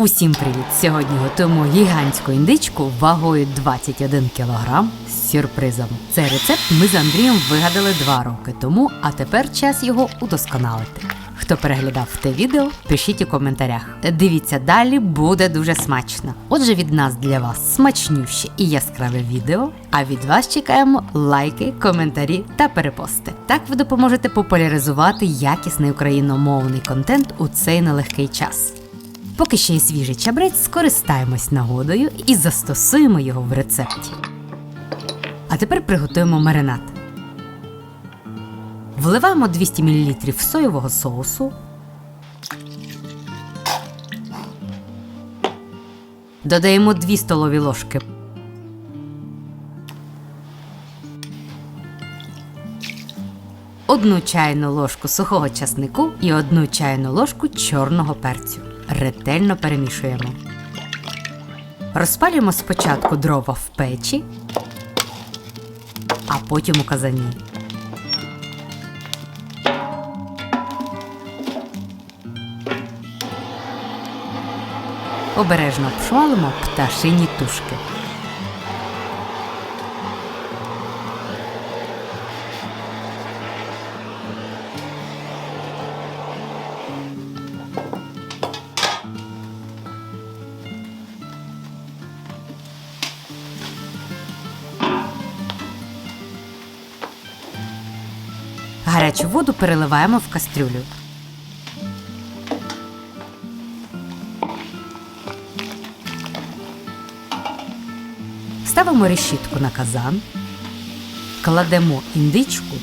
Усім привіт! Сьогодні готуємо гігантську індичку вагою 21 кг з сюрпризом. Цей рецепт ми з Андрієм вигадали два роки тому, а тепер час його удосконалити. Хто переглядав те відео, пишіть у коментарях. Дивіться далі, буде дуже смачно. Отже, від нас для вас смачнюще і яскраве відео. А від вас чекаємо лайки, коментарі та перепости. Так ви допоможете популяризувати якісний україномовний контент у цей нелегкий час. Поки ще є свіжий чабрець, скористаємось нагодою і застосуємо його в рецепті. А тепер приготуємо маринад. Вливаємо 200 мл соєвого соусу. Додаємо 2 столові ложки. Одну чайну ложку сухого часнику і одну чайну ложку чорного перцю. Ретельно перемішуємо. Розпалюємо спочатку дрова в печі, а потім у казані. Обережно обшмалимо пташині тушки. Гарячу воду переливаємо в кастрюлю. Ставимо решітку на казан, кладемо індичку.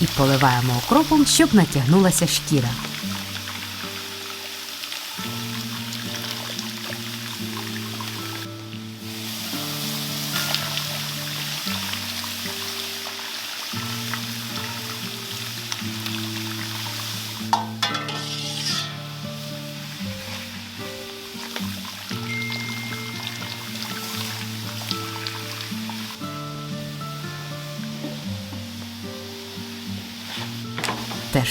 І поливаємо окропом, щоб натягнулася шкіра.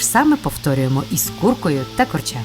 Саме повторюємо із куркою та корча.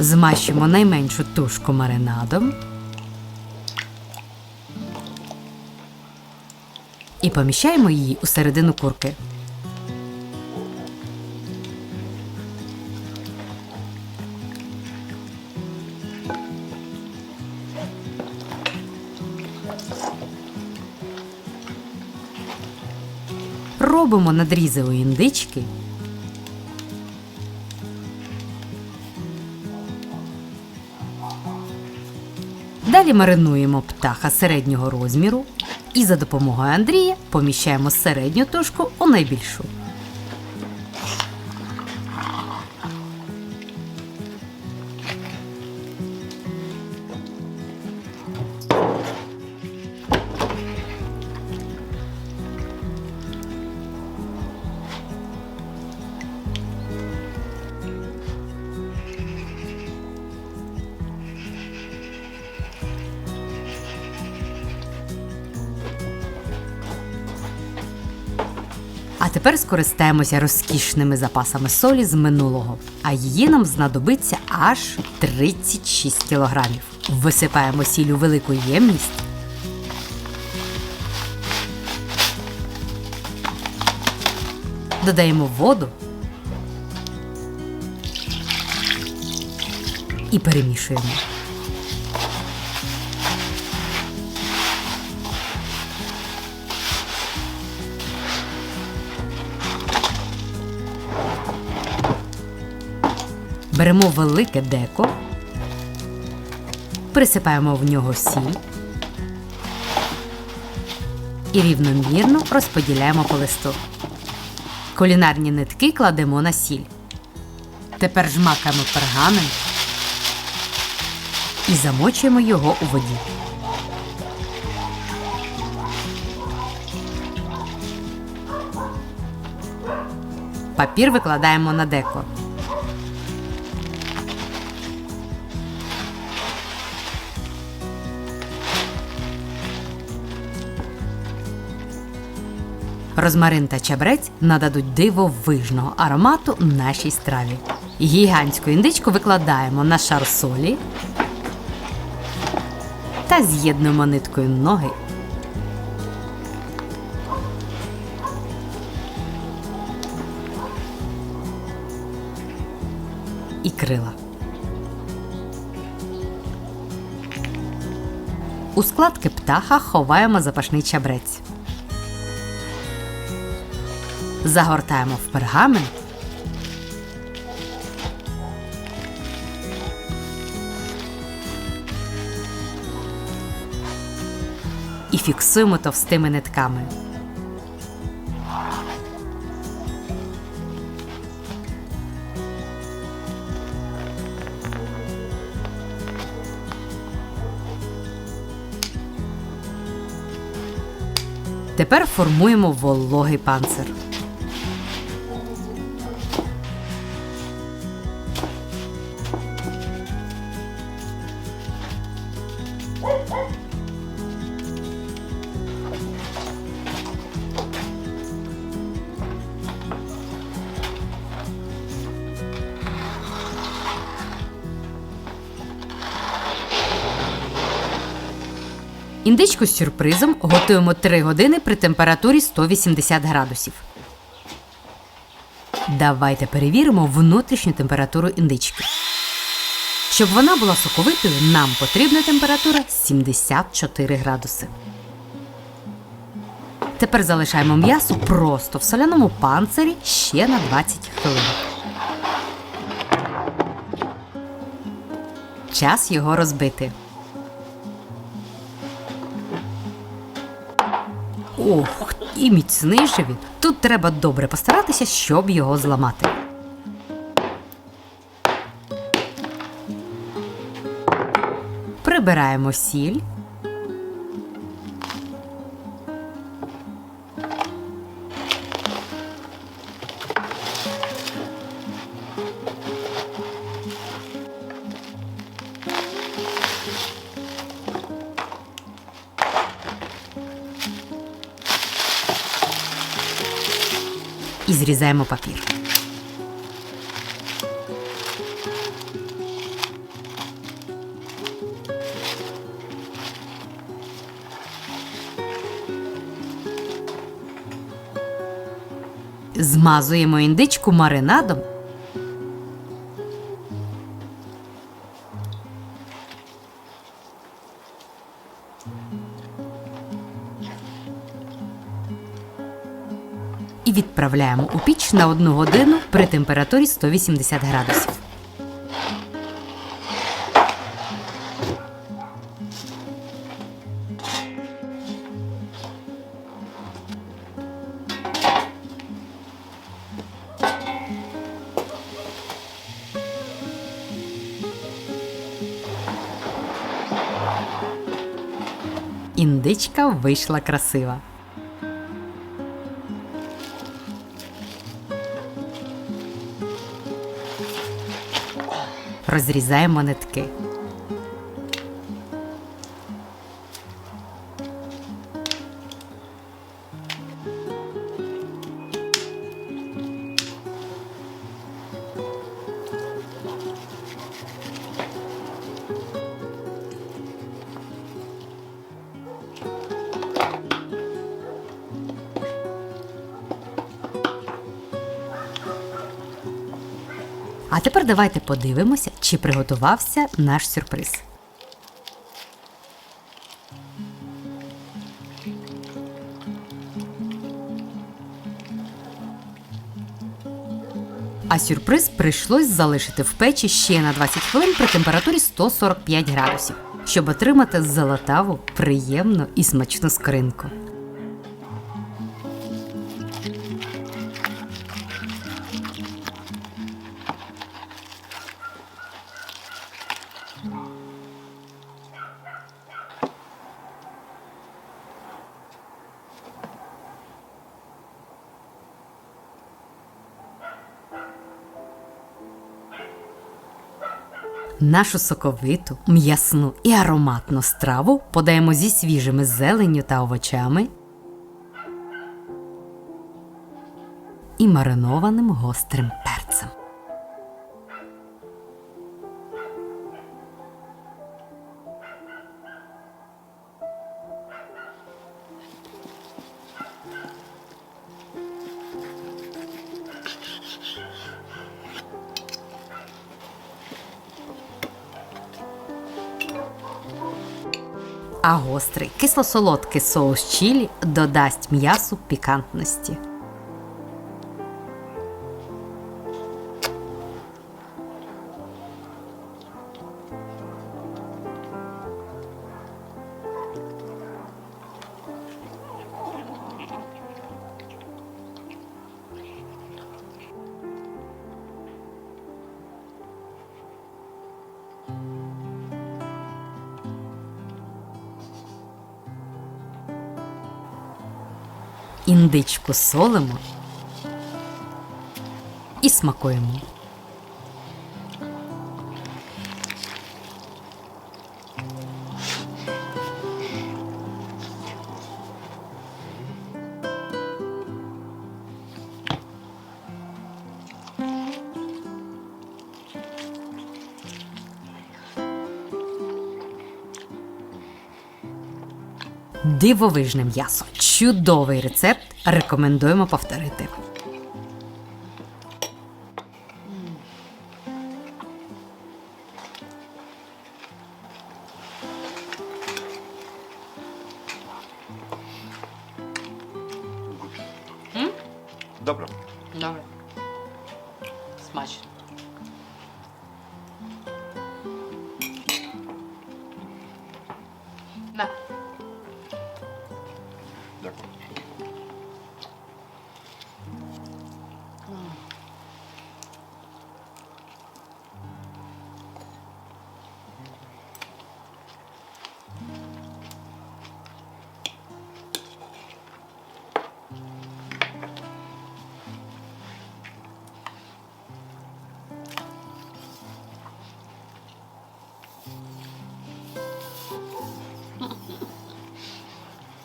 Змащимо найменшу тушку маринадом. І поміщаємо її у середину курки. Робимо надрізи у індички Далі маринуємо птаха середнього розміру і за допомогою Андрія поміщаємо середню тушку у найбільшу. А тепер скористаємося розкішними запасами солі з минулого, а її нам знадобиться аж 36 кілограмів. Висипаємо сіль у велику ємність. Додаємо воду і перемішуємо. Беремо велике деко, присипаємо в нього сіль і рівномірно розподіляємо по листу. Кулінарні нитки кладемо на сіль. Тепер жмакаємо пергамент і замочуємо його у воді. Папір викладаємо на деко. Розмарин та чабрець нададуть дивовижного аромату нашій страві. Гігантську індичку викладаємо на шар солі та з'єднуємо ниткою ноги. І крила. У складки птаха ховаємо запашний чабрець. Загортаємо в пергамент. І фіксуємо товстими нитками. Тепер формуємо вологий панцир. Індичку з сюрпризом готуємо 3 години при температурі 180 градусів. Давайте перевіримо внутрішню температуру індички. Щоб вона була соковитою, нам потрібна температура 74 градуси. Тепер залишаємо м'ясо просто в соляному панцирі ще на 20 хвилин. Час його розбити. Ох, і міцний же він. Тут треба добре постаратися, щоб його зламати. Прибираємо сіль. і зрізаємо папір. Змазуємо індичку маринадом. і відправляємо у піч на одну годину при температурі 180 градусів. Індичка вийшла красива. Розрізаємо нитки. А тепер давайте подивимося, чи приготувався наш сюрприз. А сюрприз прийшлось залишити в печі ще на 20 хвилин при температурі 145 градусів, щоб отримати золотаву, приємну і смачну скоринку. Нашу соковиту, м'ясну і ароматну страву подаємо зі свіжими зеленню та овочами і маринованим гострим А гострий кисло-солодкий соус чілі додасть м'ясу пікантності. Індичку солимо і смакуємо. Дивовижне м'ясо. Чудовий рецепт. Рекомендуємо повторити.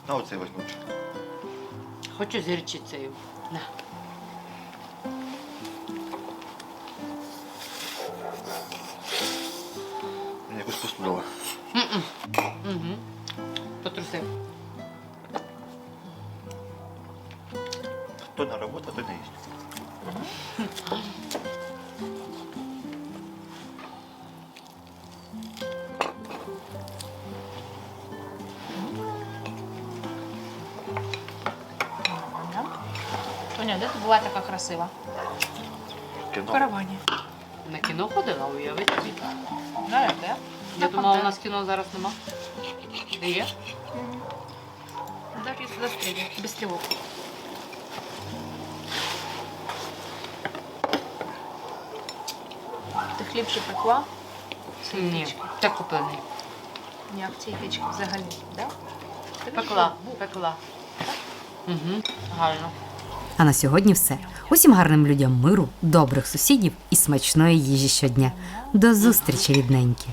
А оцей возьму. Хочу з гірчицею. На. Мені якусь пусту дала. Угу. Потрусив. Хто на роботу, то не їсть. Тоня, де ти була така красива? В Кіно. каравані. На кіно ходила, уяви собі. Знаєш, де? Я думала, у нас кіно зараз нема. Де є? Зараз застрілю, без тривог. Ти хліб ще пекла? Ні, так куплений. Ні, в цій яєчки взагалі, да? Ти Пекла, пекла. Угу. Гарно. А на сьогодні все. Усім гарним людям миру, добрих сусідів і смачної їжі щодня. До зустрічі, рідненькі!